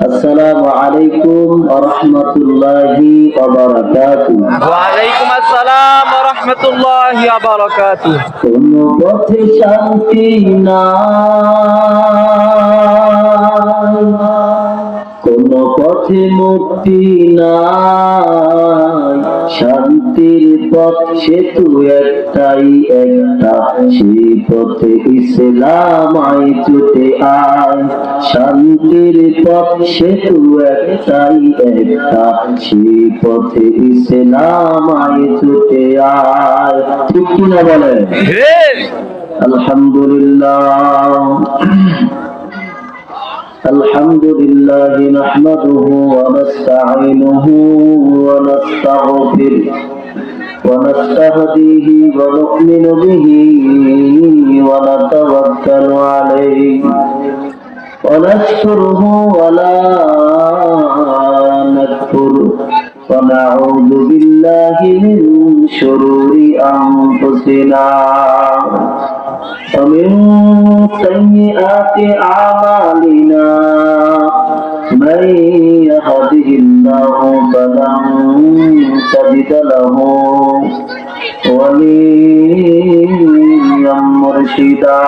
السلام عليكم ورحمة الله وبركاته ওয়ালাইকুম আসসালাম ওয়া রাহমাতুল্লাহি ওয়া বারাকাতুহু কোন পথে শান্তি নাই কোন পথে মুক্তি নাই। শান্তির পথ সেতু একটাই একটা। সেই পথে ইসলাম আয় চুটে আয়। শান্তির পথ সেতু একটাই একটা। সেই পথে ইসলাম আয় চুটে আয়। ঠিক কিনা বলে আলহামদুলিল্লাহ। الحمد لله نحمده ونستعينه ونستغفره ونستهديه ونؤمن به ونتوكل عليه ونشكره ولا نكفره ونعوذ بالله من شرور أنفسنا ومن سيئات أعمالنا من يهده الله فلن تجد له وليا مرشدا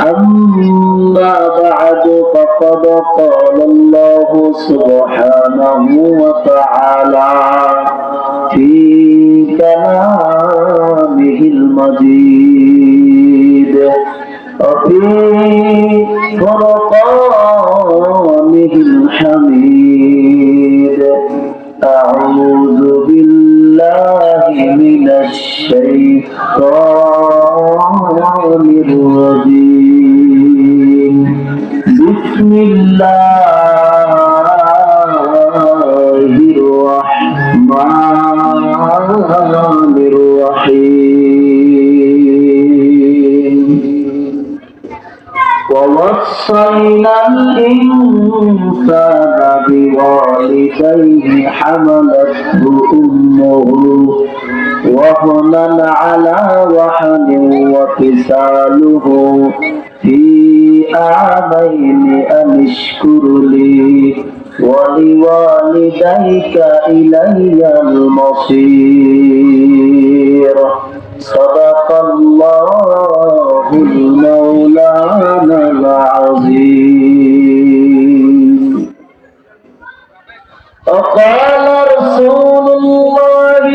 أما بعد فقد قال الله سبحانه وتعالى في كلامه المجيد. وفي فرقانه الحميد أعوذ بالله من الشيطان الرجيم بسم الله الرحمن الرحيم ووصينا الإنسان بوالديه حملته أمه وهنا على وحن وفصاله في عامين أن اشكر لي ولوالديك إلي المصير. صدق الله المولانا وقال رسول الله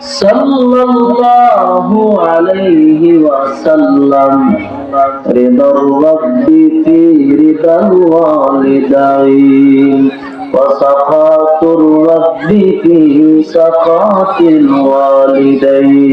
صلى الله عليه وسلم رضا الرب في رضا الوالدين وسخط الرب في سخط الوالدين